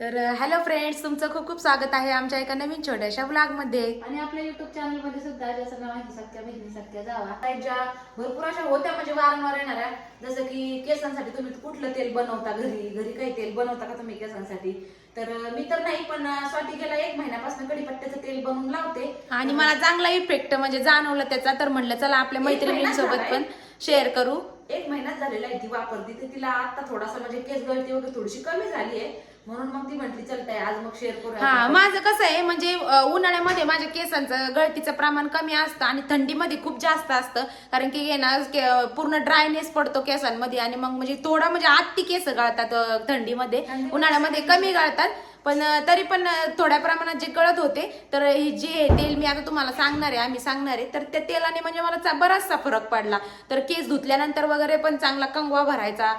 तर hello friends तुमचं खूप खूप स्वागत आहे आमच्या एका नवीन छोट्याशा ब्लॉगमध्ये आणि आपल्या युट्यूब चॅनलमध्ये सुद्धा ज्याचं नाव आहे सत्या बहिणी सत्या जावा ज्या भरपूर अशा होत्या म्हणजे वारंवार येणाऱ्या जसं की केसांसाठी तुम्ही कुठलं तेल बनवता घरी? घरी काही तेल बनवता का तुम्ही केसांसाठी? तर मी तर नाही पण स्वाती गेला एक महिन्यापासून कडीपत्त्याचं तेल बनवून लावते. आणि मला चांगला इफेक्ट म्हणजे जाणवलं त्याचा तर म्हणलं चला आपल्या मैत्रिणींसोबत पण शेअर करू. एक महिनाच झालेला आहे ती वापरते. तर तिला आता थोडासा म्हणजे केस गळती वगैरे थोडीशी कमी झाली आहे. म्हणून मग ती म्हटली चलताय आज मग शेअर हा माझं कसं आहे म्हणजे अ, उन्हाळ्यामध्ये माझ्या केसांचं गळतीचं प्रमाण कमी असतं आणि थंडीमध्ये खूप जास्त असतं. कारण की हे ना के- पूर्ण ड्रायनेस पडतो केसांमध्ये आणि मग म्हणजे थोडा म्हणजे आत्ती केस गळतात अ, थंडीमध्ये. उन्हाळ्यामध्ये कमी गळतात. पण तरी पण थोड्या प्रमाणात जे गळत होते तर हे जे तेल मी आता तुम्हाला सांगणार आहे आम्ही सांगणार आहे. तर त्या तेलाने म्हणजे मला बराचसा फरक पडला. तर केस धुतल्यानंतर वगैरे पण चांगला कंगवा भरायचा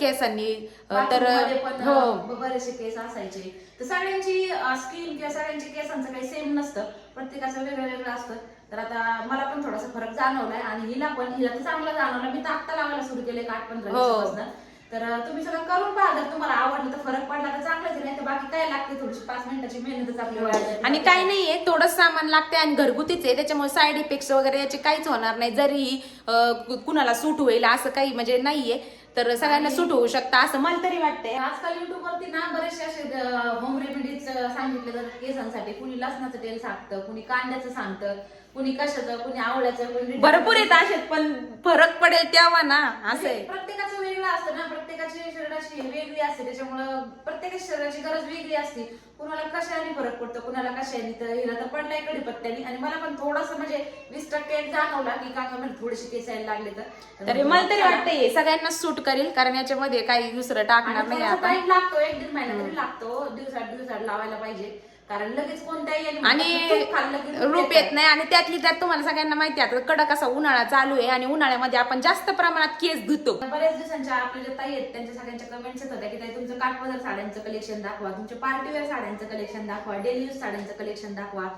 केसांनी. तर हो. बरेचसे केस असायचे. तर सगळ्यांची स्किन किंवा सगळ्यांची केसांचं काही सेम नसतं. प्रत्येकाचं वेगळं वेगळं असतं. तर आता मला पण थोडासा फरक जाणवलाय आणि हिला पण हिला तर चांगला जाणवला. मी तर आत्ता लावायला सुरू केले आठ पंधरा हो. तर तुम्ही सगळं करून पहा. जर तुम्हाला आवडलं तर फरक पडला तर चांगलंच आहे. नाही तर बाकी काय लागते? थोडीशी पाच मिनिटाची मेहनतच आपली जाते. आणि काही नाहीये थोडंच सामान लागते आणि घरगुतीच आहे. त्याच्यामुळे साईड इफेक्ट्स वगैरे याचे काहीच होणार नाही. जरी कुणाला सूट होईल असं काही म्हणजे नाहीये तर सगळ्यांना सूट होऊ शकतं असं मला तरी वाटतंय. आजकाल युट्यूब वरती ना बरेचसे असे होम रेमेडीज सांगितले जातात. केसांसाठी कुणी लसणाचं तेल सांगतं कुणी कांद्याचं सांगतं. कुणी कशाचं कुणी आवळ्याचं कुणी भरपूर येत असेल पण फरक पडेल तेव्हा ना असं. आहे प्रत्येकाचं वेगळं असतं ना प्रत्येकाची शरीराची वेगळी असते त्याच्यामुळं प्रत्येकाच्या शरीराची गरज वेगळी असते. कुणाला कशाने फरक पडतो कुणाला कशाने तर हिला तर पडलाय कडीपत्त्याने. आणि मला पण थोडस म्हणजे वीस टक्के जाणवला की का म्हणजे थोडेसे केस यायला लागले तर. तरी मला तरी वाटतंय सगळ्यांना सूट करेल कारण याच्यामध्ये काही दुसरं टाकणार नाही आपण टाइम लागतो एक दीड महिना तरी लागतो दिवसाड दिवसाड लावायला पाहिजे. कारण लगेच कोणत्याही आणि रूप येत. नाही. आणि त्यातली त्यात तुम्हाला सगळ्यांना माहिती आहे आता कडक असा उन्हाळा चालू आहे आणि उन्हाळ्यामध्ये आपण जास्त प्रमाणात केस धुतो. बऱ्याच दिवसांच्या आपल्या ज्या ताई आहेत त्यांच्या सगळ्यांच्या कमेंट्स येत होत्या की ताई तुमचं काठपदर साड्यांचं कलेक्शन दाखवा तुमच्या पार्टीवेअर साड्यांचं कलेक्शन दाखवा डेली यूज साड्यांचं कलेक्शन दाखवा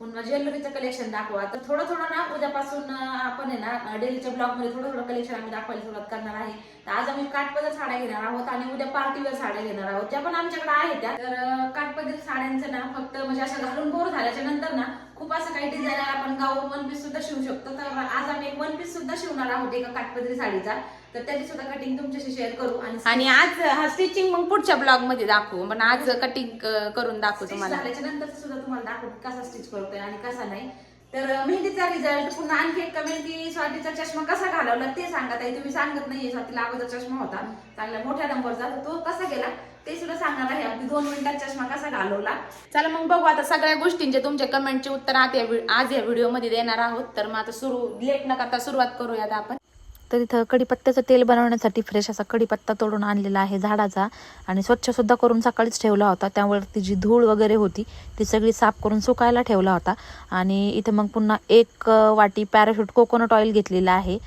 पुन्हा ज्वेलरीचं कलेक्शन दाखवा. तर थोडं थोडं ना उद्यापासून आपण आहे ना डेलीच्या ब्लॉगमध्ये थोडं थोडं कलेक्शन आम्ही दाखवायला सुरुवात करणार आहे. तर आज आम्ही काठपदर साड्या घेणार आहोत आणि उद्या पार्टीवर साड्या घेणार आहोत. ज्या पण आमच्याकडे आहेत त्या. तर काठपदर साड्यांचं ना फक्त म्हणजे अशा घालून बोर झाल्याच्यानंतर ना खूप असं काही डिझाईन आपण गाऊन वन पीस सुद्धा शिवू शकतो. तर आज आम्ही एक वन पीस सुद्धा शिवणार आहोत एका काठपदरी साडीचा. तर त्याची सुद्धा कटिंग तुमच्याशी शेअर करू आणि आज हा स्टिचिंग मग पुढच्या ब्लॉगमध्ये दाखवू. पण आज कटिंग करून दाखवू तुम्हाला. झाल्याच्यानंतर सुद्धा तुम्हाला दाखवू कसा स्टिच करतोय आणि कसा नाही. तर मेहंदीचा रिझल्ट पुन्हा आणखी एक कमेंट की स्वातीचा चष्मा कसा घालवला ते सांगा ताई. तुम्ही सांगत नाहीये स्वातीला अगोदर चष्मा होता. चांगल्या मोठ्या नंबरचा तो कसा गेला ते सुद्धा सांगणार आहे. अगदी दोन मिनिटात चष्मा कसा घालवला. चला मग बघू आता सगळ्या गोष्टींचे तुमच्या कमेंटचे उत्तर आज या व्हि- आज या व्हिडिओमध्ये देणार आहोत. तर मग आता सुरू लेट न करता सुरुवात करूयात आपण. तर इथं कडीपत्त्याचं तेल बनवण्यासाठी फ्रेश असा कढीपत्ता तोडून आणलेला आहे झाडाचा. आणि स्वच्छ सुद्धा करून सकाळीच ठेवला होता. त्यावरती जी धूळ वगैरे होती ती सगळी साफ करून सुकायला ठेवला होता. आणि इथं मग पुन्हा एक वाटी पॅराशूट कोकोनट ऑइल घेतलेलं आहे.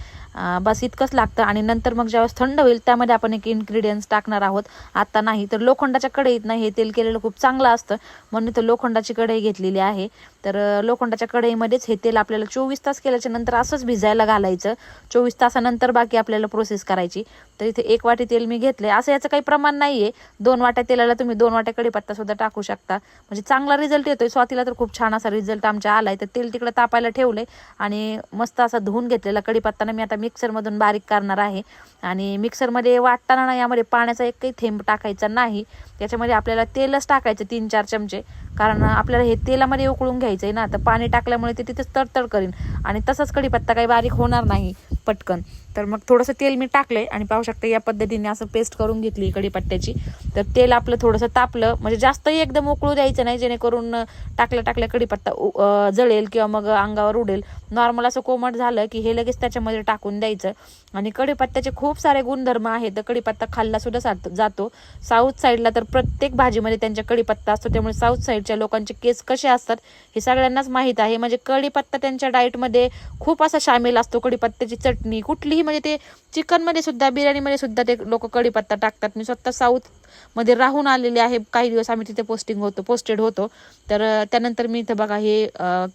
बस इतकंच लागतं आणि नंतर मग ज्यावेळेस थंड होईल त्यामध्ये आपण एक इन्ग्रेडियंट्स टाकणार आहोत. आता नाही तर लोखंडाच्या कढईत नाही हे तेल केलेलं खूप चांगलं असतं. म्हणून तर लोखंडाची कढई घेतलेली आहे. तर लोखंडाच्या कढईमध्येच हे तेल आपल्याला चोवीस तास केल्याच्यानंतर असंच भिजायला घालायचं. चोवीस तासानंतर बाकी आपल्याला प्रोसेस करायची. तर इथे एक वाटी तेल मी घेतलंय. असं याचं काही प्रमाण नाही आहे दोन वाट्या तेलाला तुम्ही दोन वाट्या कढीपत्ता सुद्धा टाकू शकता. म्हणजे चांगला रिझल्ट येतोय. स्वातीला तर खूप छान असा रिझल्ट आमच्या आलाय. तर तेल तिकडे तापायला ठेवलंय. आणि मस्त असा धुवून घेतलेला कढीपत्ताना मी आता मिक्सरमधून बारीक करणार आहे. आणि मिक्सरमध्ये वाटताना ना यामध्ये पाण्याचा एकही थेंब टाकायचा नाही. त्याच्यामध्ये आपल्याला तेलच टाकायचं तीन चार चमचे. कारण आपल्याला हे तेलामध्ये उकळून घ्यायचं आहे ना तर पाणी टाकल्यामुळे ते तिथेच तडतड करीन. आणि तसंच कढीपत्ता काही बारीक होणार नाही पटकन. तर मग थोडंसं तेल मी टाकलंय आणि पाहू शकता या पद्धतीने असं पेस्ट करून घेतली कढीपत्त्याची तर तेल आपलं थोडंसं तापलं म्हणजे जास्तही एकदम उकळू द्यायचं नाही जेणेकरून टाकल्या टाकल्या कढीपत्ता उ- जळेल किंवा मग अंगावर उडेल. नॉर्मल असं कोमट झालं की हे लगेच त्याच्यामध्ये टाकून द्यायचं. आणि कढीपत्त्याचे खूप सारे गुणधर्म आहेत तर कढीपत्ता खाल्ला सुद्धा सात- जातो. साऊथ साईडला तर प्रत्येक भाजीमध्ये त्यांच्या कढीपत्ता असतो त्यामुळे साऊथ साईडच्या लोकांचे केस कसे असतात हे सगळ्यांनाच माहीत आहे. म्हणजे कढीपत्ता त्यांच्या डाएटमध्ये खूप असा सामील असतो. कढीपत्त्याची चटणी कुठलीही म्हणजे ते चिकनमध्ये सुद्धा बिर्याणीमध्ये सुद्धा ते लोक कढीपत्ता टाकतात. मी स्वतः साऊथमध्ये राहून आलेले आहे. काही दिवस आम्ही तिथे पोस्टिंग होतो पोस्टेड होतो. तर त्यानंतर मी इथं बघा हे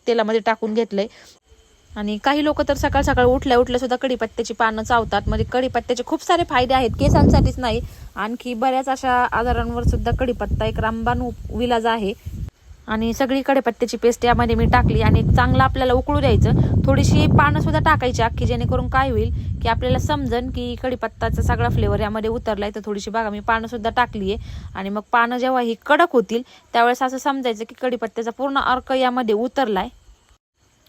तेलामध्ये टाकून घेतलंय. आणि काही लोक तर सकाळ सकाळ उठल्या उठल्या सुद्धा कढीपत्त्याची पानं चावतात. म्हणजे कढीपत्त्याचे खूप सारे फायदे आहेत केसांसाठीच नाही. आणखी बऱ्याच अशा आजारांवर सुद्धा कढीपत्ता एक रामबाण उप- विलाज आहे. आणि सगळी कढीपत्त्याची पेस्ट यामध्ये मी टाकली आणि चांगलं आपल्याला उकळू द्यायचं. थोडीशी पानं सुद्धा टाकायची अख्खी जेणेकरून काय होईल की आपल्याला समजन की कढीपत्ताचा सगळा फ्लेवर यामध्ये उतरलाय. तर थोडीशी बघा मी पानं सुद्धा टाकली आहे आणि मग पानं जेव्हा ही कडक होतील त्यावेळेस असं समजायचं की कढीपत्त्याचा पूर्ण अर्क यामध्ये उतरलाय.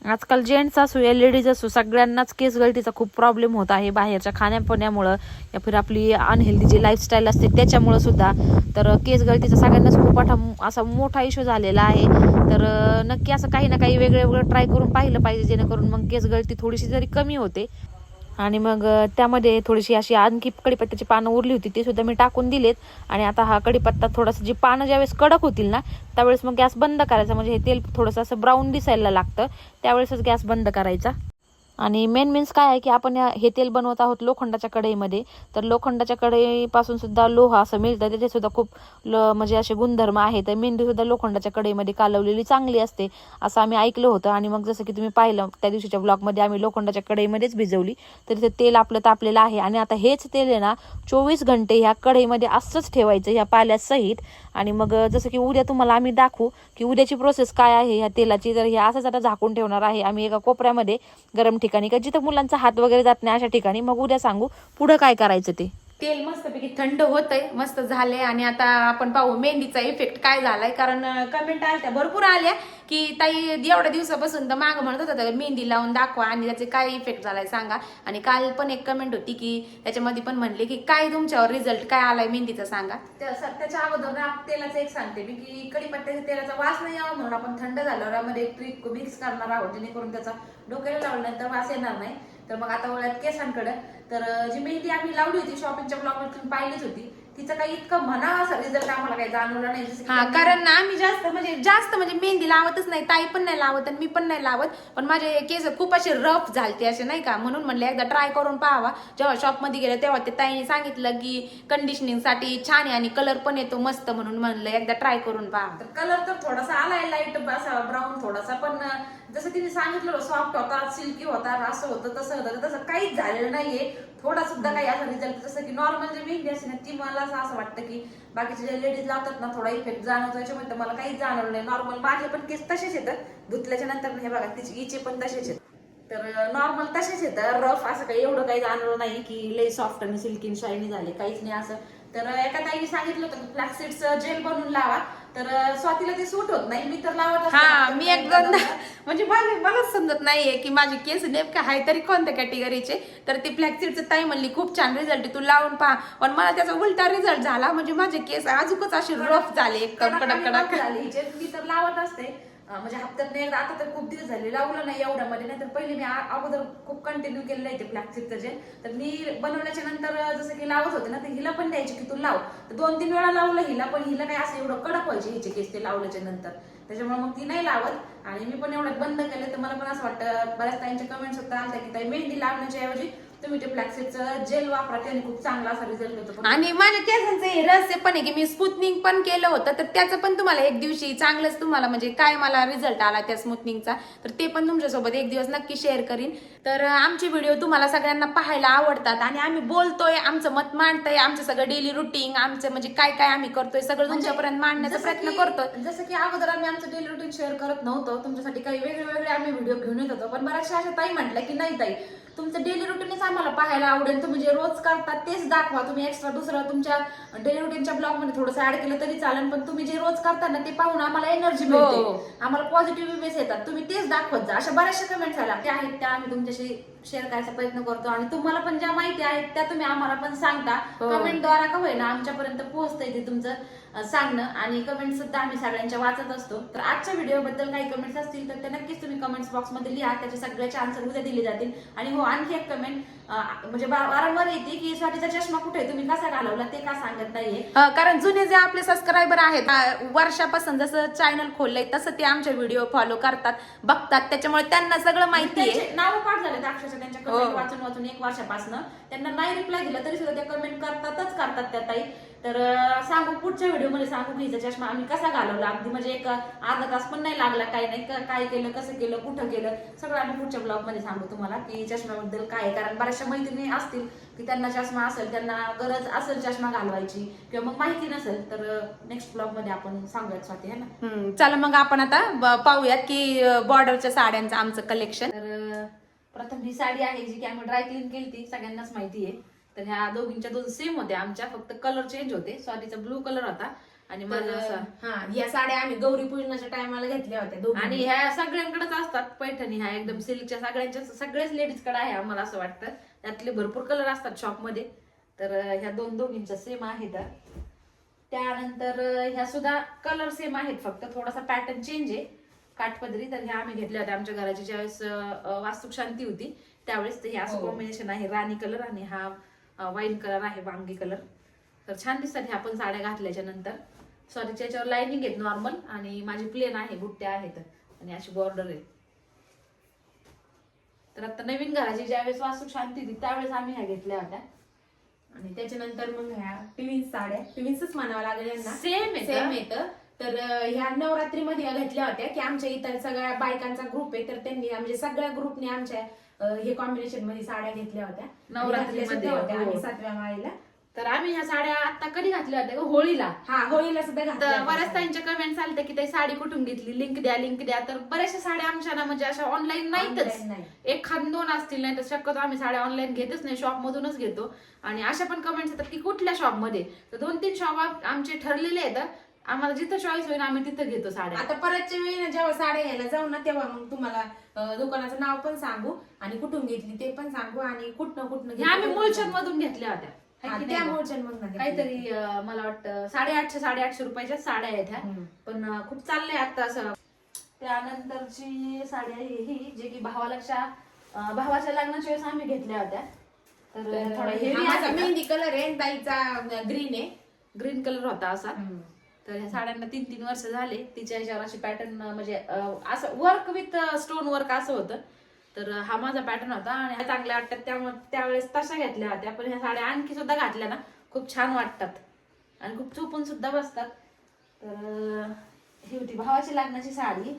आजकाल जेंट्स असू या लेडीज असू सगळ्यांनाच केस गळतीचा खूप प्रॉब्लेम होत आहे बाहेरच्या खाण्यापिण्यामुळं. या फिर आपली अनहेल्दी जी लाईफस्टाईल असते त्याच्यामुळं सुद्धा. तर केस गळतीचा सगळ्यांनाच खूप मोठा असा मोठा इश्यू झालेला आहे. तर नक्की असं काही ना काही वेगळं वेगळं ट्राय करून पाहिलं पाहिजे जेणेकरून मग केस गळती थोडीशी जरी कमी होते आणि मग त्यामध्ये थोडीशी अशी आणखी कडीपत्त्याची पानं उरली होती ती सुद्धा मी टाकून दिलेत. आणि आता हा कडीपत्ता थोडासा जी पानं ज्यावेळेस कडक होतील ना त्यावेळेस मग गॅस बंद करायचा. म्हणजे हे तेल थोडंसं असं ब्राऊन दिसायला लागतं. त्यावेळेसच गॅस बंद करायचा. आणि मेन मीन्स काय आहे की आपण या- हे तेल बनवत आहोत लोखंडाच्या कढईमध्ये तर लोखंडाच्या कढईपासून सुद्धा लोह असं मिळतं. त्याचे सुद्धा खूप ल म्हणजे असे गुणधर्म आहेत. तर मेंदी सुद्धा लोखंडाच्या कढईमध्ये कालवलेली चांगली असते असं आम्ही ऐकलं होतं. आणि मग जसं की तुम्ही पाहिलं त्या दिवशीच्या ब्लॉगमध्ये आम्ही लोखंडाच्या कढईमध्येच भिजवली. तर तिथे तेल आपलं तापलेलं आहे. आणि आता हेच तेल आहे ना चोवीस घंटे ह्या कढईमध्ये असंच ठेवायचं ह्या पाल्यासहित. आणि मग जसं की उद्या तुम्हाला आम्ही दाखवू की उद्याची प्रोसेस काय आहे ह्या तेलाची तर हे असंच आता झाकून ठेवणार आहे आम्ही एका कोपऱ्यामध्ये गरम ठिकाणी का जिथं मुलांचा हात वगैरे जात नाही अशा ठिकाणी मग उद्या सांगू पुढं काय करायचं ते. तेल मस्तपैकी थंड होतंय मस्त झालंय आणि आता आपण पाहू मेहंदीचा इफेक्ट काय झालाय कारण कमेंट आल्या भरपूर आल्या. की ताई एवढ्या दिवसापासून तर मागं म्हणत होता तर मेहंदी लावून दाखवा आणि त्याचे काय इफेक्ट झालाय सांगा. आणि काल पण एक कमेंट होती की त्याच्यामध्ये पण म्हणले की काय तुमच्यावर रिझल्ट काय आलाय मेहंदीचा सांगा. त्या- त्याच्या अगोदर तेलाचं एक सांगते मी की कढीपत्त्याच्या तेलाचा वास नाही यावा म्हणून आपण थंड झाल्यावर यामध्ये एक ट्रिक मिक्स करणार आहोत जेणेकरून त्याचा डोक्याला लावल्यानंतर वास येणार नाही. तर मग आता वळ्यात केसांकडे तर जी मेहंदी आम्ही लावली होती शॉपिंगच्या ब्लॉगवर पाहिलीच होती तिचं काही इतकं म्हणा असं रिझल्ट आम्हाला काही जाणवलं नाही. जसं की हा त्यांनी- कारण ना आम्ही जास्त म्हणजे जास्त म्हणजे मेहंदी लावतच नाही ताई पण नाही लावत आणि मी पण नाही लावत. पण माझे केस खूप असे रफ झालते असे नाही का? म्हणून म्हणले एकदा ट्राय करून पाहावा. जेव्हा शॉपमध्ये गेले तेव्हा ते ताईने सांगितलं की कंडिशनिंगसाठी छान आहे आणि कलर पण येतो मस्त म्हणून म्हणलं एकदा ट्राय करून पाहा. तर कलर तर थोडासा आलाय लाइट असा ब्राऊन थोडासा पण जसं तिने सांगितलं सॉफ्ट होता सिल्की होता असं होतं तसं होतं तसं काहीच झालेलं नाहीये. थोडा सुद्धा काही असा रिझल्ट जसं की नॉर्मल जे मेहंदी असते ना ती मला असं असं वाटतं की बाकीचे जे लेडीज लावतात ना थोडा इफेक्ट जाणवतो. याच्यामध्ये मला काहीच जाणवलं नाही. नॉर्मल माझे पण केस तसेच येतात धुतल्याच्या नंतर हे बघा तिचे इचे पण तसेच आहेत. तर नॉर्मल तसेच येतं रफ असं काही एवढं काही जाणवलं नाही की लई सॉफ्ट आणि सिल्की शायनी झाले. काहीच नाही असं. तर एका ताईने सांगितलं होतं की फ्लॅक्सिडचं जेल बनवून लावा. तर स्वातीला ते सूट होत नाही. मी तर लावत असते. हा मी एक दोनदा म्हणजे मला मलाच समजत नाहीये की माझे केस नेमके आहे तरी कोणत्या कॅटेगरीचे तर ती फ्लॅक्सिडचं ताई म्हणली खूप छान रिझल्ट आहे तू लावून पहा. पण मला त्याचा उलटा रिझल्ट झाला. म्हणजे माझे केस अजूनच असे रफ झाले. एकदम कडक कडक. झाली. जे मी तर लावत असते म्हणजे हप्त्यात एकदा आता तर खूप दिवस झाले. लावलं नाही एवढ्यामध्ये नाही तर पहिले मी आ- अगोदर खूप कंटिन्यू केलेलं आहे ते फ्लॅक्सिडचं जे. तर मी बनवल्याच्या नंतर जसं की लावत होते ना तर हिला पण द्यायची की तू लाव. तर दोन तीन वेळा लावलं हिला पण हिला काय असं एवढं कडक व्हायचे हिचे केस ते लावल्याच्या नंतर. त्याच्यामुळे मग ती नाही लावत. आणि मी पण एवढं बंद केलं तर मला पण असं वाटतं बऱ्याच ताईंच्या कमेंट्स होत्या आलत्या की ताई मेहंदी लावण्याच्या ऐवजी तुम्ही ते जेल वापरा त्याने खूप चांगला असा रिझल्ट पण आणि माझ्या केसांचं हे रहस्य पण आहे की मी स्मूथनिंग पण केलं होतं तर त्याचं पण तुम्हाला एक दिवशी चांगलंच तुम्हाला म्हणजे काय मला रिझल्ट आला त्या स्मूथनिंगचा तर ते पण तुमच्यासोबत एक दिवस नक्की शेअर करीन. तर आमचे व्हिडिओ तुम्हाला सगळ्यांना पाहायला आवडतात आणि आम्ही बोलतोय आमचं मत मांडतोय आमचं सगळं डेली रुटीन आमचं म्हणजे काय काय आम्ही करतोय सगळं तुमच्यापर्यंत मांडण्याचा प्रयत्न की- करतोय. जसं की अगोदर आम्ही आमचं डेली रुटीन शेअर करत नव्हतो तुमच्यासाठी काही वेगळे वेगळे आम्ही व्हिडिओ घेऊन येत होतो पण बऱ्याचशा अशा ताई म्हटल्या की नाही ताई तुमचं डेली रुटीनच आम्हाला पाहायला आवडेल. तुम्ही जे रोज करतात तेच दाखवा. तुम्ही एक्स्ट्रा दुसरं तुमच्या डेली रुटीनच्या ब्लॉगमध्ये थोडंसं ऍड केलं तरी चालेल पण तुम्ही जे रोज करता ना ते पाहून आम्हाला एनर्जी हो. मिळते. आम्हाला पॉझिटिव्ह इमेज येतात. तुम्ही तेच दाखवत जा. अशा बऱ्याचशा कमेंट्स आल्या. त्या आहेत त्या आम्ही तुमच्याशी शेअर करायचा प्रयत्न करतो. आणि तुम्हाला पण ज्या माहिती आहेत त्या तुम्ही आम्हाला पण सांगता. हो. कमेंटद्वारा का होईना आमच्यापर्यंत पोहोचतंय ते तुमचं. सांगणं आणि कमेंट सुद्धा आम्ही सगळ्यांच्या वाचत असतो. तर आजच्या व्हिडिओ बद्दल काही कमेंट्स असतील तर ते नक्कीच तुम्ही कमेंट्स बॉक्समध्ये लिहा. त्याचे सगळ्याचे आन्सर उद्या दिले जातील. आणि हो आणखी एक कमेंट म्हणजे वारंवार येते की स्वातीचा चष्मा कुठे? तुम्ही कसा घालवला? ते का सांगत नाहीये. कारण जुने जे आपले सबस्क्रायबर आहेत वर्षापासून जसं चॅनल खोललंय तसं ते आमचे व्हिडिओ फॉलो करतात बघतात. त्याच्यामुळे त्यांना सगळं माहिती आहे. नाव पाठ झाले अक्षरशः. त्यांच्या हो. कमेंट वाचून वाचून एक वर्षापासून. त्यांना नाही रिप्लाय दिला तरी सुद्धा त्या कमेंट करतातच करतात त्या ताई. तर सांगू पुढच्या व्हिडिओमध्ये सांगू की हिचा चष्मा आम्ही कसा घालवला. अगदी म्हणजे एक अर्धा तास पण नाही लागला काही नाही काय केलं कसं केलं कुठं केलं सगळं आम्ही पुढच्या ब्लॉगमध्ये सांगू तुम्हाला की चष्म्याबद्दल काय आहे. कारण बऱ्याचशा मैत्रिणी असतील की त्यांना चष्मा असेल त्यांना गरज असेल चष्मा घालवायची किंवा मग माहिती नसेल तर नेक्स्ट ब्लॉगमध्ये आपण सांगूयात स्वाती है ना? चला मग आपण आता पाहूयात की बॉर्डरच्या साड्यांचं आमचं कलेक्शन तर प्रथम ही साडी आहे जी की आम्ही ड्राय क्लीन केली ती सगळ्यांनाच माहिती आहे. तर ह्या दोघींच्या दोन सेम होत्या. आमच्या फक्त कलर चेंज होते. स्वातीचा ब्लू कलर होता आणि माझा असा. हा या साड्या आम्ही गौरी पूजनाच्या टायमाला घेतल्या होत्या दोघी आणि ह्या सगळ्यांकडेच असतात पैठणी. ह्या एकदम सिल्कच्या सगळ्यांच्या सगळ्याच लेडीजकडे आहे आम्हाला असं वाटतं. त्यातले भरपूर कलर असतात शॉपमध्ये. तर ह्या दोन दोघींच्या सेम आहेत. त्यानंतर ह्या सुद्धा कलर सेम आहेत. फक्त थोडासा पॅटर्न चेंज आहे. काठपदरी तर ह्या आम्ही घेतल्या होत्या. आमच्या घराची ज्यावेळेस वास्तुक शांती होती त्यावेळेस हे असं हो. कॉम्बिनेशन आहे. राणी कलर आणि हा वाईन कलर आहे वांगी कलर तर छान दिसतात ह्या पण साड्या घातल्याच्या नंतर. सॉरी त्याच्यावर लाईनिंग आहेत नॉर्मल आणि माझी प्लेन आहे बुट्ट्या आहेत आणि अशी बॉर्डर आहे. तर आता नवीन घराची ज्यावेळेस वास्तू शांती होती त्यावेळेस आम्ही ह्या घेतल्या होत्या. आणि त्याच्यानंतर मग ह्या पिविन्स साड्या. पिविन्सच म्हणावं लागेल यांना. सेम आहे सेम येतं तर ह्या नवरात्रीमध्ये घेतल्या होत्या की आमच्या इतर सगळ्या बायकांचा ग्रुप आहे तर त्यांनी म्हणजे सगळ्या ग्रुपने आमच्या हे कॉम्बिनेशनमध्ये साड्या घेतल्या होत्या. आणि नवरात्रीमध्ये, होत्या. हो. आम्ही सातव्या माळीला. तर आम्ही ह्या साड्या आता कधी घातल्या होत्या? होळीला. हा होळीला सुद्धा तर बऱ्याच साड्या. ताईंच्या कमेंट आलते की ते साडी कुठून घेतली? लिंक द्या लिंक द्या. तर बऱ्याचशा साड्या आमच्या ना म्हणजे अशा ऑनलाईन नाहीतच. खान दोन असतील नाही तर शक्यतो आम्ही साड्या ऑनलाईन घेतच नाही. शॉप मधूनच घेतो. आणि अशा पण कमेंट्स येतात की कुठल्या शॉपमध्ये? तर दोन तीन शॉप आमचे ठरलेले आहेत. आम्हाला जिथं चॉईस होईल आम्ही तिथं घेतो साड्या. आता परतच्या वेळी ना जेव्हा साड्या घ्यायला जाऊ ना तेव्हा मग तुम्हाला अं, दुकानाचं नाव पण सांगू आणि कुठून घेतली ते पण सांगू आणि कुठनं कुठनं आम्ही ते पण मुळचंद सांगू. मधून घेतल्या होत्या. हा, की त्या नाही. काहीतरी अं, मला वाटतं साडेआठशे साडेआठशे रुपयाच्या साड्या आहेत ह्या. हम्म. पण अं, खूप चाललंय आता असं. त्यानंतरची साडी आहे ही जे की भावाला अं, भावाच्या लग्नाच्या वेळेस आम्ही घेतल्या होत्या. तर तर थोडा हा हेवी मेहंदी कलर आहे ताईचा ग्रीन आहे. ग्रीन कलर होता असा. तर ह्या साड्यांना तीन तीन वर्ष झाले. तिच्या ह्याच्यावर अशी पॅटर्न म्हणजे असं वर्क विथ स्टोन वर्क असं होतं. तर हा माझा पॅटर्न होता आणि ह्या चांगल्या वाटतात. त्यामुळे त्यावेळेस तशा घेतल्या होत्या. पण ह्या साड्या आणखी सुद्धा घातल्या ना खूप छान वाटतात. आणि खूप चोपून सुद्धा बसतात. तर ही होती भावाची लग्नाची साडी.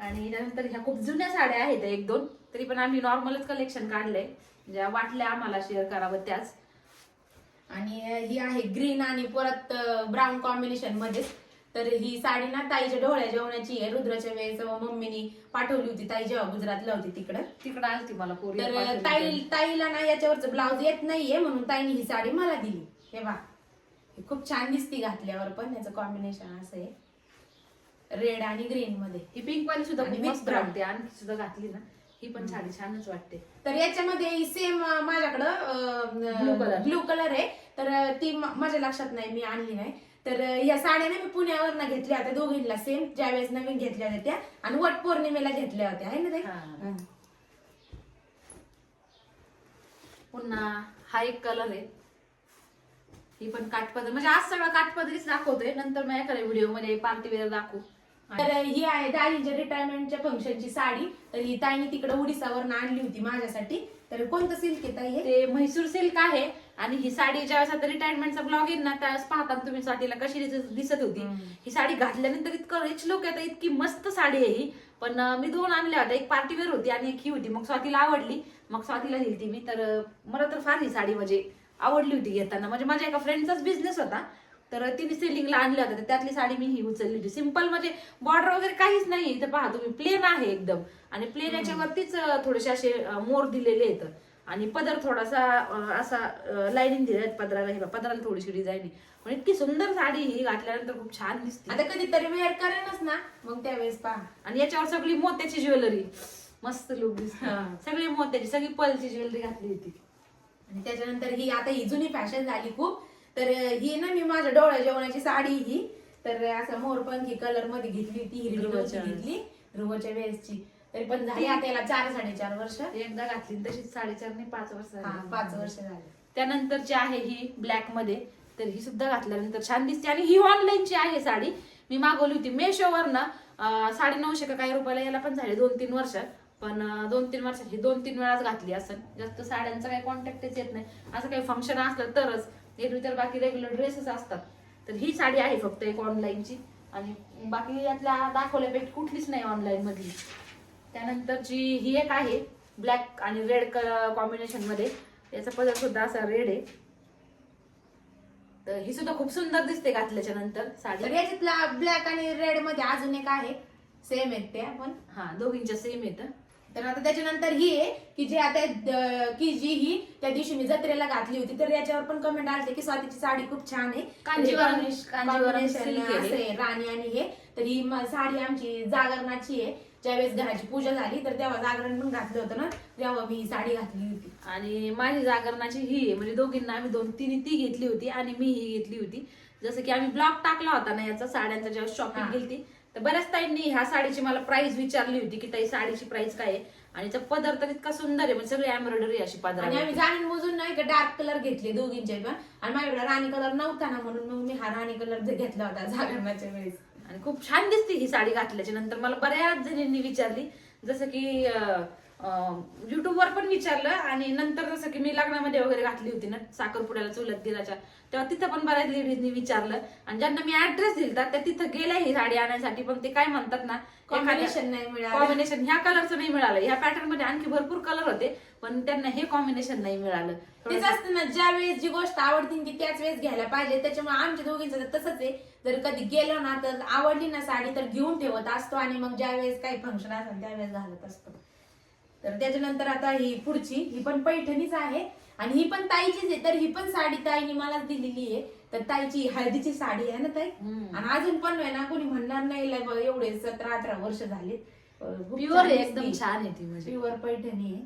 आणि त्यानंतर ह्या खूप जुन्या साड्या आहेत एक दोन तरी पण आम्ही नॉर्मलच कलेक्शन काढलंय. ज्या वाटल्या आम्हाला शेअर करावं त्याच. आणि ही आहे ग्रीन आणि परत ब्राऊन कॉम्बिनेशनमध्ये तर ही साडी ना ताईच्या डोळ्या जेवणाची आहे. रुद्राच्या वेळेस मम्मीनी पाठवली होती. ताई जेव्हा गुजरातला होती तिकडं. तिकडे आलती मला तर ताई ताईला ना याच्यावरचं ब्लाऊज येत नाहीये म्हणून ताईने ही साडी मला दिली. हे बा ही खूप छान दिसती घातल्यावर पण याचं कॉम्बिनेशन असं आहे. रेड आणि ग्रीन मध्ये. ही पिंक वाली सुद्धा आणखी सुद्धा घातली ना. ही पण साडी छानच वाटते. तर याच्यामध्ये सेम माझ्याकडं. ब्लू कलर आहे. तर ती माझ्या लक्षात नाही मी आणली नाही. तर या साड्या ना मी पुण्यावर घेतल्या होत्या दोघींना सेम ज्या वेळेस नवीन घेतल्या होत्या त्या आणि वट पौर्णिमेला घेतल्या होत्या आहे ना ते. पुन्हा हा एक कलर आहे. ही पण काठपदर म्हणजे आज सगळं काठपदरीच दाखवतोय नंतर मी एखाद्या व्हिडिओमध्ये पार्टी वेअर दाखवू. तर ही आहे ताईंच्या रिटायरमेंटच्या फंक्शनची साडी. तर ही ताईने तिकडे उडीसावरून आणली होती माझ्यासाठी. तर कोणतं सिल्क आहे ताई हे? ते म्हैसूर सिल्क आहे. आणि ही साडी ज्यावेळेस आता रिटायरमेंटचा ब्लॉग येईल ना त्यावेळेस पाहता तुम्ही साडीला कशी दिसत दिसत होती. ही साडी घातल्यानंतर इतकं रिच लोक येतं इतकी मस्त साडी आहे ही. पण अं, मी दोन आणल्या होत्या. एक पार्टी वेअर होती आणि एक ही होती. मग स्वातीला आवडली. मग स्वातीला दिली ती मी. तर अं, मला तर फार ही साडी म्हणजे आवडली होती घेताना. म्हणजे माझ्या एका फ्रेंडचाच बिझनेस होता. तर तिने सेलिंगला आणल्या होत्या. तर त्यातली साडी मी ही उचलली होती. सिंपल म्हणजे बॉर्डर वगैरे काहीच नाही इथं पहा तुम्ही प्लेन आहे एकदम. आणि प्लेन याच्यावरतीच थोडेसे असे मोर दिलेले आहेत. आणि पदर थोडासा असा लाईनिंग दिले आहेत पदराला. हे पदराला थोडीशी डिझाईन आहे. पण इतकी सुंदर साडी ही घातल्यानंतर खूप छान दिसते. आता कधीतरी वेअर करेनच ना. मग त्यावेळेस पहा. आणि याच्यावर सगळी मोत्याची ज्वेलरी. मस्त लुक दिसते. सगळी मोत्याची सगळी पलची ज्वेलरी घातली होती. आणि त्याच्यानंतर ही आता ही जुनी फॅशन झाली खूप. तर ही ना मी माझ्या डोळ्या जेवणाची साडी ही. तर असं मोरपंखी कलरमध्ये घेतली होती हिरवी घेतली. ध्रुवच्या वेळेसची. तरी पण झाली आता याला चार साडेचार वर्ष. एकदा घातली तशीच साडेचार नाही पाच वर्ष झाली. हा पाच वर्ष झाली. त्यानंतरची आहे ही ब्लॅकमध्ये तर ही सुद्धा घातल्यानंतर छान दिसते. आणि ही ऑनलाईनची आहे साडी. मी मागवली होती मेशोवर ना साडे नऊशे का काही रुपयाला याला पण झाले दोन तीन वर्ष. पण अं, दोन तीन वर्षात ही दोन तीन वेळाच घातली असं. जास्त साड्यांचा काही कॉन्टॅक्टच येत नाही. असं काही फंक्शन असलं तरच एरवी तर बाकी रेग्युलर ड्रेसेस असतात. तर ही साडी आहे फक्त एक ऑनलाईनची आणि बाकी यातल्या दाखवल्यापैकी कुठलीच नाही ऑनलाईन मधली. त्यानंतरची ही एक आहे ब्लॅक आणि रेड कॉम्बिनेशनमध्ये. याचा पदर सुद्धा असा रेड आहे. तर ही सुद्धा खूप सुंदर दिसते घातल्याच्या नंतर. तर साडी याच्यातला ब्लॅक आणि रेडमध्ये अजून एक आहे. सेम आहेत ते पण. हा दोघींच्या सेम येतं तर आता त्याच्यानंतर ही आहे की जे आता की जी ही त्या दिवशी मी जत्रेला घातली होती तर याच्यावर पण कमेंट आले की स्वातीची साडी खूप छान आहे. कांजीवरम- राणी आणि हे. तर ही साडी आमची जागरणाची आहे. ज्यावेळेस घराची पूजा झाली तर तेव्हा जागरण पण घातलं होतं ना तेव्हा मी ही साडी घातली होती. आणि माझी जागरणाची ही आहे म्हणजे दोघींना आम्ही दोन तिने ती घेतली होती आणि मी ही घेतली होती. जसं की आम्ही ब्लॉग टाकला होता ना याचा साड्यांचा जेव्हा शॉपिंग. केली तर बऱ्याच ताईंनी ह्या साडीची मला प्राइस विचारली होती की ताई साडीची प्राइस काय आहे? आणि याचा पदर तर इतका सुंदर आहे म्हणजे सगळी एम्ब्रॉयडरी अशी आणि आम्ही जाणून मोजून नाही का डार्क कलर घेतले दोघींचे पण. आणि माझ्याकडे राणी कलर नव्हता ना म्हणून मग मी हा राणी कलर घेतला होता जागरणाच्या वेळेस. आणि खूप छान दिसते ही साडी घातल्याच्या नंतर मला बऱ्याच जणींनी विचारली जसं की युट्यूबवर पण विचारलं आणि नंतर जसं की मी लग्नामध्ये वगैरे घातली होती ना साखरपुड्याला चुलत दिराच्या तेव्हा तिथं पण बऱ्याच लेडीजनी विचारलं. आणि ज्यांना मी ऍड्रेस दिलता त्या तिथं गेल्या ही साडी आणण्यासाठी पण ते काय म्हणतात ना कॉम्बिनेशन नाही मिळालं. कॉम्बिनेशन ह्या कलरचं नाही मिळालं. ह्या पॅटर्नमध्ये आणखी भरपूर कलर होते पण त्यांना हे कॉम्बिनेशन नाही मिळालं. तेच असतं ना ज्या वेळेस जी गोष्ट आवडती ती त्याच वेळेस घ्यायला पाहिजे. त्याच्यामुळे आमच्या दोघींचं तसंच आहे. जर कधी गेलो ना तर आवडली ना साडी तर घेऊन ठेवत असतो आणि मग ज्या वेळेस काही फंक्शन असेल त्यावेळेस घालत असतो. तर त्याच्यानंतर आता ही पुढची ही पण पैठणीच आहे. आणि ही पण ताईचीच आहे. तर ही पण साडी ताईने मलाच दिलेली आहे. तर ताईची हळदीची साडी आहे ना ताई. आणि अजून पण आहे ना कोणी म्हणणार नाही लय एवढे सतरा अठरा वर्ष झाले. प्युअर एकदम छान आहे ती म्हणजे. प्युअर पैठणी आहे.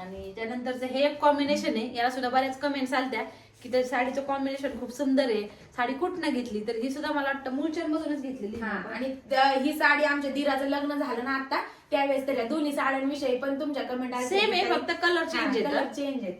आणि त्यानंतरचं हे एक कॉम्बिनेशन आहे. याला सुद्धा बऱ्याच कमेंट्स आलत्या. की त्या साडीचं कॉम्बिनेशन खूप सुंदर आहे. साडी कुठनं घेतली तर ही सुद्धा मला वाटतं मूळचंद मधूनच घेतलेली. हा आहे. आणि ही साडी आमच्या दिराचं लग्न झालं ना आता त्यावेळेस त्या दोन्ही साड्यांविषयी पण तुमच्या कमेंट Same आहे, फक्त color change येतं. चेंज आहेत.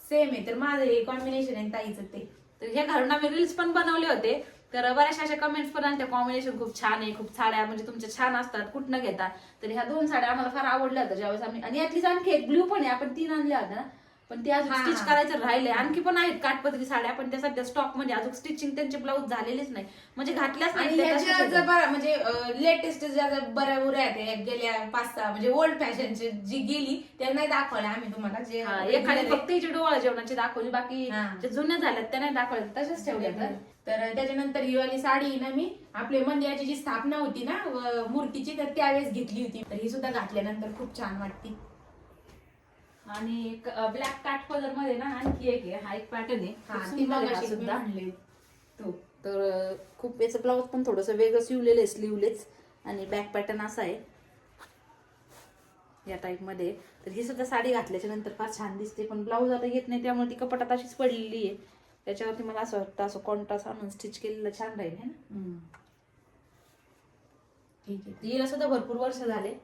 सेम आहे तर माझं हे कॉम्बिनेशन आहे ताईचं ते. तर ह्या घरून आम्ही रील्स पण बनवले होते. तर बऱ्याचशा अशा कमेंट्स पण आल्या. कॉम्बिनेशन खूप छान आहे खूप साड्या म्हणजे तुमच्या छान असतात कुठनं घेता? तर ह्या दोन साड्या आम्हाला फार आवडल्या होत्या ज्यावेळेस आम्ही आणि यातलीच आणखी एक ब्ल्यू पण आहे आपण तीन आणल्या होत्या ना. पण ते अजून स्टिच. करायचं राहिलंय. आणखी पण आहेत काठपदरी साड्या पण त्या सध्या स्टॉकमध्ये अजून स्टिचिंग त्यांचे ब्लाऊज झालेलेच नाही. म्हणजे घातल्याच आणि नाही त्या ह्याच्या तशाच जर आहेत. बरं म्हणजे लेटेस्ट ज्या ज्या बऱ्या उऱ्या आहेत या गेल्या पाच सहा म्हणजे ओल्ड फॅशनची जी गेली त्या नाही दाखवल्या आम्ही तुम्हाला जे हा, एखादी फक्त हिची डोळा जेवणाची दाखवली बाकी हा. ज्या जुन्या झाल्यात त्या नाही दाखवल्या. तशाच ठेवल्या तर. तर त्याच्यानंतर ही वाली साडी ना मी आपल्या मंदिराची जी स्थापना होती ना व- मूर्तीची तर त्यावेळेस घेतली होती. तर ही सुद्धा घातल्यानंतर खूप छान वाटते. आणि ब्लॅक काठ पदरमध्ये ना आणखी एक आहे. हा एक पॅटर्न आहे. सुद्धा. तो. तर खूप याचं ब्लाऊज पण थोडस वेगळं शिवलेलं आहे स्लीवलेच आणि बॅक पॅटर्न असा आहे. या टाईपमध्ये. तर ही सुद्धा साडी घातल्याच्या नंतर फार छान दिसते पण ब्लाऊज आता येत नाही. त्यामुळे ती कपाटात अशीच पडलेली आहे. त्याच्यावरती मला असं वाटतं असं कॉन्ट्रास्ट आणून स्टिच केलेलं छान राहील ना? ठीक आहे. हिला सुद्धा भरपूर वर्ष झाले.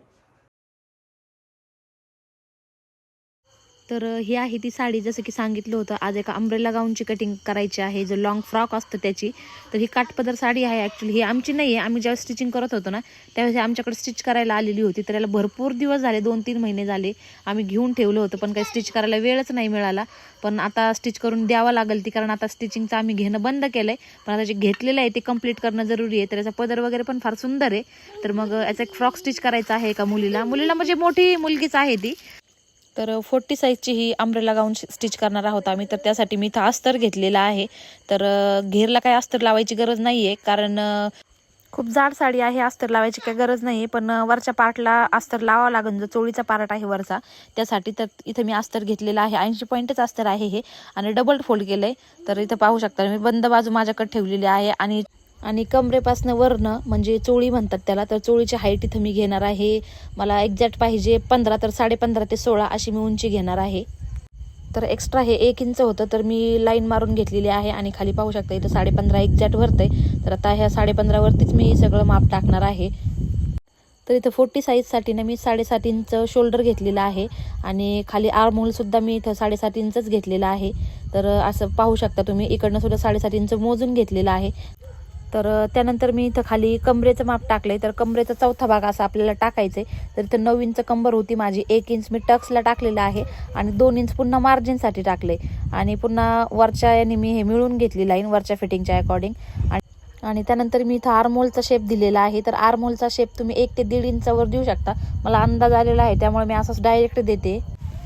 तर ही आहे ती साडी जसं की सांगितलं होतं आज एका अम्ब्रेला गाऊनची कटिंग करायची आहे जो लॉंग फ्रॉक असतं त्याची. तर ही काठपदर साडी आहे ॲक्च्युली ही आमची नाही आहे आम्ही ज्यावेळेस स्टिचिंग करत होतो ना त्यावेळेस आमच्याकडे स्टिच करायला आलेली होती. तर याला भरपूर दिवस झाले दोन तीन महिने झाले आम्ही घेऊन ठेवलं होतं पण काही स्टिच करायला वेळच नाही मिळाला. पण आता स्टिच करून द्यावं लागेल ती कारण आता स्टिचिंगचं आम्ही घेणं बंद केलं आहे पण आता जे घेतलेलं आहे ते कंप्लीट करणं जरुरी आहे. तर याचा पदर वगैरे पण फार सुंदर आहे. तर मग याचा एक फ्रॉक स्टिच करायचा आहे एका मुलीला. मुलीला म्हणजे मोठी मुलगीच आहे ती. तर फोर्टी साईजची ही अम्ब्रेला गाऊन स्टिच करणार आहोत आम्ही. तर त्यासाठी मी इथं अस्तर घेतलेला आहे. तर घेरला काय अस्तर लावायची गरज नाही आहे कारण खूप जाड साडी आहे अस्तर लावायची काही गरज नाही पण वरच्या पार्टला अस्तर लावावं लागेल जो चोळीचा पार्ट आहे वरचा. त्यासाठी तर इथं मी अस्तर घेतलेला आहे. ऐंशी पॉईंटच अस्तर आहे हे. आणि डबल फोल्ड केलं आहे तर इथं पाहू शकता मी बंद बाजू माझ्याकडे ठेवलेली आहे. आणि आणि कमरेपासनं वरनं म्हणजे चोळी म्हणतात त्याला तर चोळीची हाईट इथं मी घेणार आहे. मला एक्झॅक्ट पाहिजे पंधरा तर साडेपंधरा ते सोळा अशी मी उंची घेणार आहे. तर एक्स्ट्रा हे एक इंच होतं तर मी लाईन मारून घेतलेली आहे आणि खाली पाहू शकता इथं साडेपंधरा एक्झॅक्ट आहे तर आता ह्या साडेपंधरावरतीच मी सगळं माप टाकणार आहे. तर इथं फोर्टी साईजसाठी ना मी साडेसात इंच शोल्डर घेतलेलं आहे आणि खाली आर्मोलसुद्धा मी इथं साडेसात इंचच घेतलेलं आहे. तर असं पाहू शकता तुम्ही इकडनं सुद्धा साडेसात इंच मोजून घेतलेलं आहे. तर त्यानंतर मी इथं खाली कमरेचं माप टाकलंय. तर कमरेचा चौथा भाग असा आपल्याला टाकायचंय. तर इथं नऊ इंच कंबर होती माझी. एक इंच मी टक्सला टाकलेलं आहे आणि दोन इंच पुन्हा मार्जिनसाठी टाकले आणि पुन्हा वरच्या याने मी हे मिळून घेतली लाईन वरच्या फिटिंगच्या अकॉर्डिंग आणि आणि त्यानंतर मी इथं आरमोलचा शेप दिलेला आहे. तर आरमोलचा शेप तुम्ही एक ते दीड इंचावर देऊ शकता. मला अंदाज आलेला आहे त्यामुळे मी असंच डायरेक्ट देते.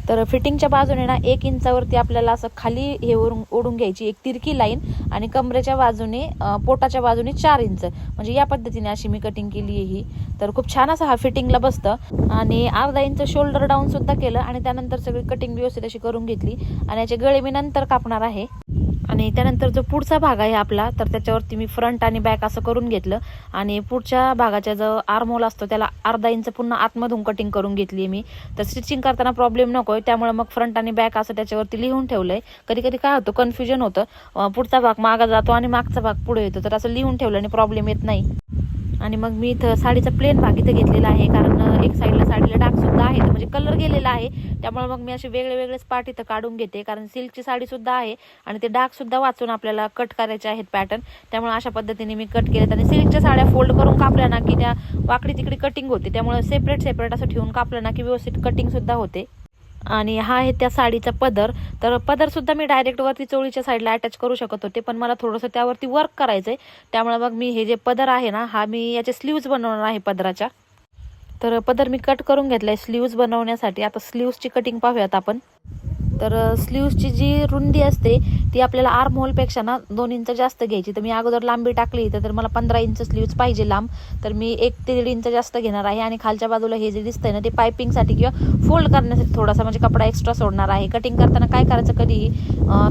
तर फिटिंगच्या बाजूने ना एक इंचावरती आपल्याला असं खाली हे ओढून ओढून घ्यायची एक तिरकी लाईन आणि कमरेच्या बाजूने पोटाच्या बाजूने चार इंच. म्हणजे या पद्धतीने अशी मी कटिंग केली आहे ही. तर खूप छान असं हा फिटिंगला बसतं. आणि अर्धा इंच शोल्डर डाऊन सुद्धा केलं आणि त्यानंतर सगळी कटिंग व्यवस्थित अशी करून घेतली. आणि याचे गळे मी नंतर कापणार आहे. आणि त्यानंतर जो पुढचा भाग आहे आपला तर त्याच्यावरती मी फ्रंट आणि बॅक असं करून घेतलं. आणि पुढच्या भागाचा जो आर्मोल असतो त्याला अर्धा इंच पुन्हा आतमधून कटिंग करून घेतली मी. तर स्टिचिंग करताना प्रॉब्लेम नको आहे त्यामुळे मग फ्रंट आणि बॅक असं त्याच्यावरती लिहून ठेवलंय. कधी कधी काय होतं कन्फ्युजन होतं. पुढचा भाग मागा जातो आणि मागचा भाग पुढे येतो तर असं लिहून ठेवलं आणि प्रॉब्लेम येत नाही. आणि मग मी इथं साडीचा प्लेन भाग इथं घेतलेला आहे कारण एक साईडला साडीला डाग सुद्धा आहे. तर म्हणजे कलर गेलेला आहे. त्यामुळे मग मी असे वेगळे वेगळेच पार्ट इथं काढून घेते. कारण सिल्कची साडी सुद्धा आहे आणि ते डाग सुद्धा वाचून आपल्याला कट करायचे आहेत पॅटर्न त्यामुळे अशा पद्धतीने मी कट केलेत. आणि सिल्कच्या साड्या फोल्ड करून कापल्या ना की त्या वाकडी तिकडी कटिंग होते. त्यामुळे सेपरेट सेपरेट असं ठेवून कापलं ना की व्यवस्थित कटिंग सुद्धा होते. आणि हा आहे त्या साडीचा पदर. तर पदर सुद्धा मी डायरेक्ट वरती चोळीच्या साईडला अटॅच करू शकत होते. पण मला थोडंसं त्यावरती वर्क करायचंय. त्यामुळे मग मी हे जे पदर आहे ना हा मी याचे स्लीव्ज बनवणार आहे पदराच्या. तर पदर मी कट करून घेतलाय स्लीव्ज बनवण्यासाठी. आता स्लीव्सची कटिंग पाहूयात आपण. तर स्लीव्सची जी रुंदी असते ती आपल्याला आर्म होलपेक्षा ना दोन इंच जास्त घ्यायची. तर मी अगोदर लांबी टाकली इथं तर मला पंधरा इंच स्लीव्ज पाहिजे लांब. तर मी एक ते दीड इंच जास्त घेणार आहे आणि खालच्या बाजूला हे जे दिसतंय ना ते पायपिंगसाठी किंवा फोल्ड करण्यासाठी थोडासा म्हणजे कपडा एक्स्ट्रा सोडणार आहे. कटिंग करताना काय करायचं कधी?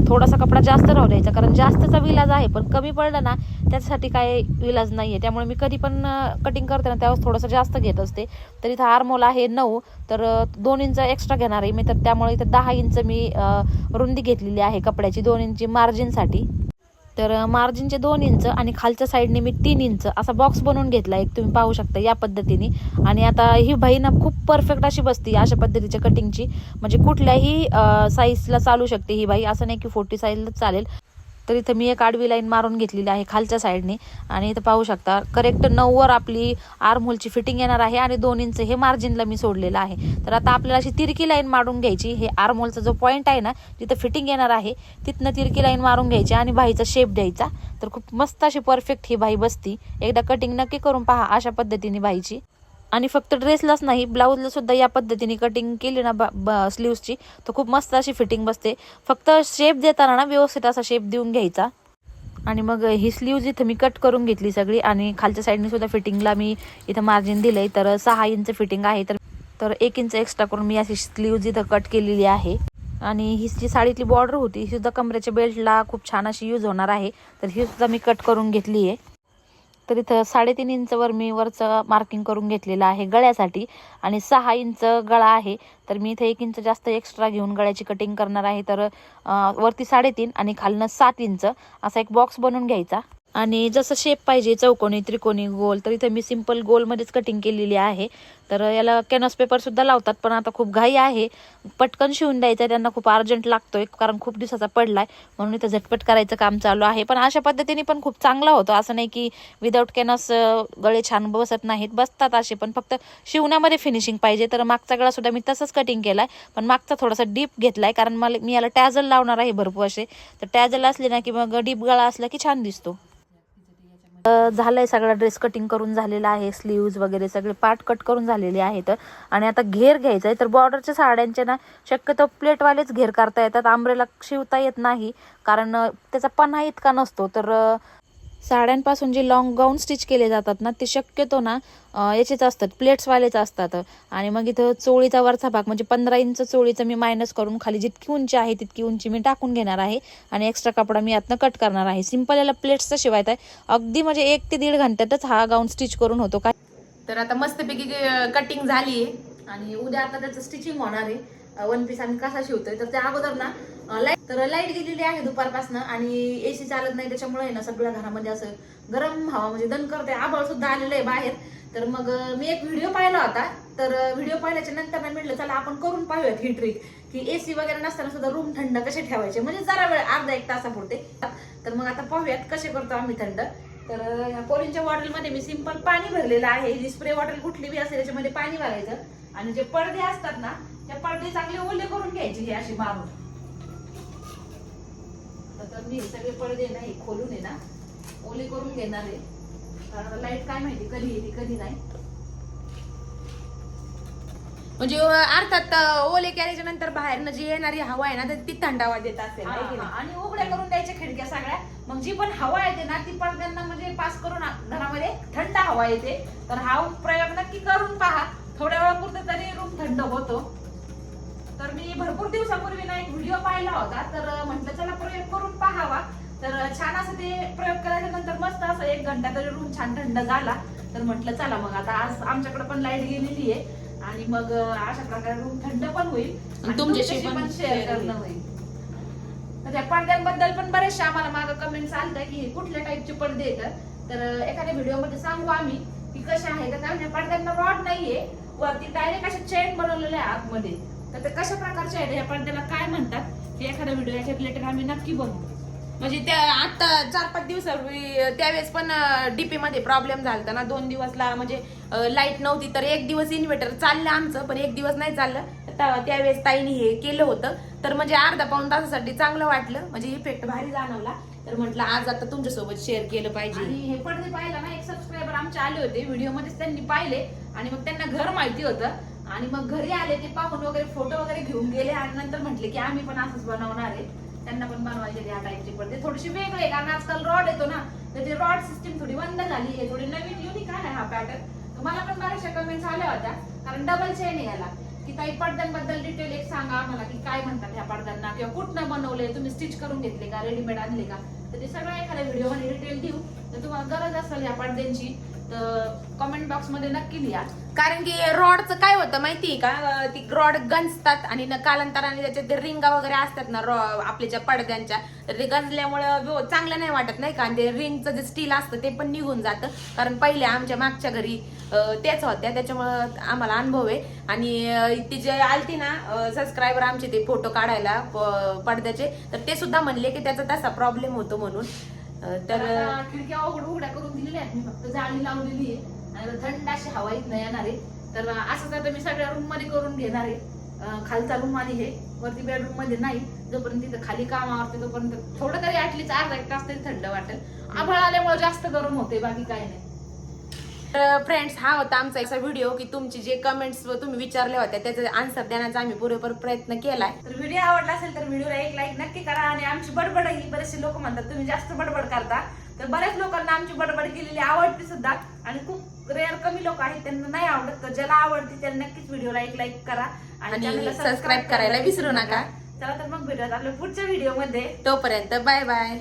थोडासा कपडा जास्त राहू द्यायचा कारण जास्तचा विलाज आहे पण कमी पडला ना त्याच्यासाठी काय विलाज नाही आहे त्यामुळे मी कधी पण कटिंग करते ना त्यावेळेस थोडंसं जास्त घेत असते. तर इथं आर्मोल आहे नऊ. तर दोन इंच एक्स्ट्रा घेणार आहे मी. तर त्यामुळे इथं दहा इंच मी रुंदी घेतलेली आहे कपड्याची दोन इंची मार्जिनसाठी तर मार्जिनचे दोन इंच आणि खालच्या साईडने मी तीन इंच असा बॉक्स बनवून घेतला एक. तुम्ही पाहू शकता या पद्धतीने. आणि आता ही बाई ना खूप परफेक्ट अशी बसते अशा पद्धतीच्या कटिंगची म्हणजे कुठल्याही साईजला चालू शकते ही बाई. असं नाही की फोर्टी साईजलाच चालेल. तर इथं मी एक आडवी लाईन मारून घेतलेली आहे खालच्या साईडने. आणि इथं पाहू शकता करेक्ट नऊवर आपली आर्महोलची फिटिंग येणार आहे आणि दोन इंच हे मार्जिनला मी सोडलेलं आहे. तर आता आपल्याला अशी तिरकी लाईन मारून घ्यायची. हे आर्महोलचा जो पॉईंट आहे ना जिथं फिटिंग येणार आहे तिथनं तिरकी लाईन मारून घ्यायची आणि भाईचा शेप द्यायचा. तर खूप मस्त अशी परफेक्ट ही बाई बसती. एकदा कटिंग नक्की करून पहा अशा पद्धतीने बाईची आणि फक्त ड्रेसलाच नाही ब्लाऊजला सुद्धा या पद्धतीने कटिंग केली ना स्लीव्सची तर खूप मस्त अशी फिटिंग बसते. फक्त शेप देताना ना व्यवस्थित असा शेप देऊन घ्यायचा. आणि मग ही स्लीव्ज इथं मी कट करून घेतली सगळी आणि खालच्या साईडने सुद्धा फिटिंगला मी इथं मार्जिन दिलंय. तर सहा इंच फिटिंग आहे तर तर एक इंच एक्स्ट्रा करून मी अशी स्लीव्ज इथं कट केलेली आहे. आणि ही जी साडीतली बॉर्डर होती ही सुद्धा कमरेच्या बेल्टला खूप छान अशी यूज होणार आहे. तर ही सुद्धा मी कट करून घेतली आहे तर इथं साडेतीन इंचवर मी वरचं मार्किंग करून घेतलेलं आहे गळ्यासाठी. आणि सहा इंच गळा आहे. तर मी इथे एक इंच जास्त एक्स्ट्रा घेऊन गळ्याची कटिंग करणार आहे. तर वरती साडेतीन आणि खालनं सात इंच असा एक बॉक्स बनवून घ्यायचा. आणि जसं शेप पाहिजे चौकोनी त्रिकोणी गोल तर इथं मी सिंपल गोलमध्येच कटिंग केलेली आहे. तर याला कॅनॉस पेपर सुद्धा लावतात पण आता खूप घाई आहे. पटकन शिवून द्यायचा त्यांना खूप अर्जंट लागतोय कारण खूप दिवसाचा पडलाय. म्हणून इथं झटपट करायचं काम चालू आहे. पण अशा पद्धतीने पण खूप चांगला होतो. असं नाही की विदाऊट कॅनॉस गळे छान बसत नाहीत. बसतात असे पण फक्त शिवण्यामध्ये फिनिशिंग पाहिजे. तर मागचा गळा सुद्धा मी तसंच कटिंग केलाय. पण मागचा थोडासा डीप घेतलाय कारण मला मी याला टॅझल लावणार आहे भरपूर असे. तर टॅझल असले ना की मग डीप गळा असला की छान दिसतो. झालंय सगळा ड्रेस कटिंग करून झालेला आहे स्लीव्ज वगैरे सगळे पार्ट कट करून झालेले आहेत. आणि आता घेर घ्यायचा आहे तर बॉर्डरच्या साड्यांचे ना शक्यतो प्लेटवालेच घेर करता येतात आंब्रेला शिवता येत नाही कारण त्याचा पन्हा इतका नसतो. तर साड्यांपासून जे लॉंग गाऊन स्टिच केले जातात ना ते शक्यतो ना याचेच असतात प्लेट्सवालेच असतात. आणि मग इथं चोळीचा वरचा भाग म्हणजे पंधरा इंच चोळीचं मी मायनस करून खाली जितकी उंची आहे तितकी उंची मी टाकून घेणार आहे. आणि एक्स्ट्रा कपडा मी यातनं कट करणार आहे. सिंपल याला प्लेट्सचा शिवायचा आहे. अगदी म्हणजे एक ते दीड घंट्यातच हा गाऊन स्टिच करून होतो. काय तर आता मस्तपैकी कटिंग झाली आणि उद्या आता त्याचं स्टिचिंग होणार आहे. वन पीस आम्ही कसा शिवतोय तर त्या अगोदर ना लाइट तर लाइट गेलेली आहे दुपारपासून आणि एसी चालत नाही त्याच्यामुळे ना सगळ्या घरामध्ये असं गरम हवा म्हणजे दन करते आबळ सुद्धा आलेलं आहे बाहेर. तर मग मी एक व्हिडिओ पाहिला होता. तर व्हिडिओ पाहिल्याच्या नंतर मी म्हटलं चला आपण करून पाहूयात ही ट्रिक की एसी वगैरे नसताना सुद्धा रूम थंड कसे ठेवायचे? म्हणजे जरा वेळ अर्धा एक तासापुरते. तर मग आता पाहूयात कसे करतो आम्ही थंड. तर ह्या पोरींच्या बॉटलमध्ये मी सिंपल पाणी भरलेलं आहे. जी स्प्रे बॉटल कुठली बी असेल त्याच्यामध्ये पाणी भरायचं. आणि जे पडदे असतात ना त्या पडदे चांगले ओले करून घ्यायचे हे अशी मारून. तर मी सगळे पडदे ना हे खोलून आहे ना ओले करून घेणार आहे. कारण लाइट काय माहिती कधी येते कधी नाही. म्हणजे अर्थात ओले केल्याच्यानंतर बाहेरनं जी येणारी हवा आहे ना ती थंडावा देत असेल नाही? आणि उघड्या करून द्यायच्या खिडक्या सगळ्या. मग जी पण हवा येते ना ती पडद्यांना म्हणजे पास करून घरामध्ये थंड हवा येते. तर हा प्रयोग नक्की करून पहा. थोड्या वेळापुरतं तरी रूम थंड होतो. मी भरपूर दिवसापूर्वी ना एक व्हिडिओ पाहिला होता. तर म्हटलं चला प्रयोग करून पाहावा. तर छान असं ते प्रयोग केल्याच्यानंतर मस्त असं एक घंटा तरी रूम छान थंड झाला. तर म्हटलं चला मग आता आज आमच्याकडे पण लाइट गेलेली आहे. आणि मग अशा प्रकारे रूम थंड पण होईल तुमच्याशी पण शेअर करणं होईल. त्या पडद्यांबद्दल पण बरेचसे आम्हाला मागं कमेंट्स आलत्या की हे कुठल्या टाईपचे पडदे येतात तर एखाद्या व्हिडिओमध्ये सांगू आम्ही की कसे आहे तर कारण या पडद्यांना रॉड नाहीये. वरती डायरेक्ट अशा चेन बनवलेल्या आहे आतमध्ये. तर ते कशा प्रकारचे आहेत या पडद्याला काय म्हणतात? हे एखादा व्हिडिओ याच्या रिलेटेड आम्ही नक्की बनवू म्हणजे त्या आता चार पाच दिवसापूर्वी त्यावेळेस पण डीपी मध्ये प्रॉब्लेम झाला ना. दोन दिवसला म्हणजे लाइट नव्हती तर एक दिवस इन्व्हर्टर चाललं आमचं पण एक दिवस नाही चाललं. त्यावेळेस ताईने हे केलं होतं. तर म्हणजे अर्धा पाऊन तासासाठी चांगलं वाटलं. म्हणजे इफेक्ट भारी जाणवला. तर म्हटलं आज आता तुमच्यासोबत शेअर केलं पाहिजे. आणि हे पडदे पाहिलं ना एक सबस्क्रायबर आमचे आले होते. व्हिडिओमध्येच त्यांनी पाहिले. आणि मग त्यांना घर माहिती होतं. आणि मग घरी आले ते पाहून वगैरे फोटो वगैरे घेऊन गेले आणि नंतर म्हटले की आम्ही पण असंच बनवणार आहे. त्यांना पण बनवायचे या टाईपचे पडदे थोडेसे वेगळे कारण आजकाल रॉड येतो ना तर ते रॉड सिस्टीम थोडी बंद झाली आहे थोडी नवीन युनिक आहे हा पॅटर्न मला पण बऱ्याचशा कमेंट्स आल्या होत्या कारण डबल चेन याला. की काही पडद्यांबद्दल डिटेल एक सांगा आम्हाला की काय म्हणतात ह्या पडद्यांना किंवा कुठनं बनवले तुम्ही स्टिच करून घेतले का रेडीमेड आणले का? तर ते सगळं एखाद्या व्हिडिओमध्ये डिटेल देऊ. तर तुम्हाला गरज असेल या पडद्यांची तर कमेंट बॉक्समध्ये नक्की लिहा. कारण की रॉडचं काय होतं माहितीये का? ती रॉड गंजतात आणि कालांतराने त्याच्यात ते रिंगा वगैरे असतात ना रॉ आपल्या ज्या पडद्यांच्या तर ते गंजल्यामुळं चांगलं नाही वाटत नाही का? ते रिंगचं जे स्टील असतं ते पण निघून जातं. कारण पहिले आमच्या मागच्या घरी तेच त्याच होत्या. त्याच्यामुळं आम्हाला अनुभव आहे. आणि ती जे आलती ना सबस्क्रायबर आमचे ते फोटो काढायला पडद्याचे तर ते सुद्धा म्हणले की त्याचा तसा प्रॉब्लेम होतो म्हणून. तर खिडक्या उघड उघड्या करून दिलेल्या आहेत. मी फक्त जाळी लावलेली आहे. आणि थंड अशी हवा येत नाही येणार आहे. तर असंच आता मी सगळ्या रूममध्ये करून घेणार आहे. खालचा रूम आणि हे. वरती बेडरूममध्ये नाही. जोपर्यंत तिथं खाली काम आवडते तोपर्यंत थोडं तरी ऍटलीस्ट अर्धा एक तास तरी थंड वाटेल. आभाळ आल्यामुळे जास्त गरम होते. बाकी काही नाही. फ्रेंड्स हा होता आमचा एक व्हिडिओ की तुमची जे कमेंट्स तुम्ही विचारले होते त्याचे आन्सर देण्याचा आम्ही पुरेपूर प्रयत्न केलाय. तर व्हिडिओ आवडला असेल तर व्हिडिओला एक लाईक नक्की करा आणि आमची बडबड ही बरेचसे लोक म्हणतात तुम्ही जास्त बडबड करता. तर बऱ्याच लोकांना आमची बडबड केलेली आवडते सुद्धा आणि खूप रेअर कमी लोक आहेत त्यांना नाही आवडत तर ज्याला आवडते त्याला नक्कीच व्हिडिओला एक लाईक करा आणि सबस्क्राईब करायला विसरू नका. चला तर मग भेटूयात आपल्या पुढच्या व्हिडिओमध्ये. तोपर्यंत बाय बाय